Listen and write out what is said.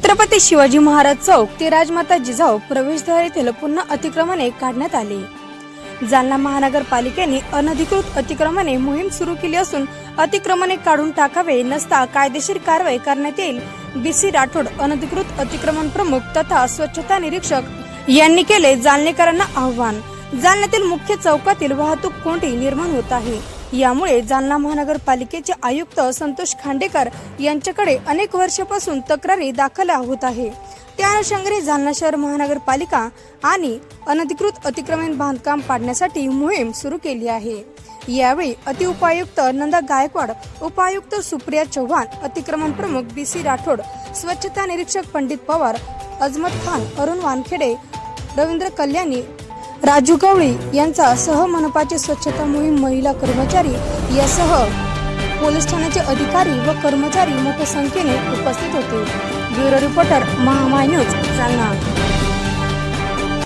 छत्रपती शिवाजी महाराज चौक ते राजमाता जिजाऊ प्रवेशद्वार येथील पुन्हा अतिक्रमणे काढण्यात आली. जालना महानगरपालिकेने अनधिकृत अतिक्रमणे मोहीम सुरू केली असून अतिक्रमणे काढून टाकावे नसता कायदेशीर कारवाई करण्यात येईल बी सी राठोड अनधिकृत अतिक्रमण प्रमुख तथा स्वच्छता निरीक्षक यांनी केले जालनेकरांना आव्हान. जालन्यातील मुख्य चौकातील वाहतूक कोंडी निर्माण होत आहे. यामुळे जालना महानगरपालिकेचे आयुक्त संतोष खांडेकर यांच्याकडे अनेक वर्षापासून तक्रारी दाखल होत आहे. त्या अनुषंगाने जालना शहर महानगरपालिका आणि अनधिकृत अतिक्रमण बांधकाम पाडण्यासाठी मोहीम सुरू केली आहे. यावेळी अतिउपायुक्त नंदा गायकवाड उपायुक्त सुप्रिया चव्हाण अतिक्रमण प्रमुख बी सी राठोड स्वच्छता निरीक्षक पंडित पवार अजमत खान अरुण वानखेडे रवींद्र कल्याणी राजू गवळी यांचा सह मनपाचे स्वच्छता मोहीम महिला कर्मचारी यासह पोलीस ठाण्याचे अधिकारी व कर्मचारी मोठ्या संख्येने उपस्थित होते. Bureau reporter Mahamay news Jalna.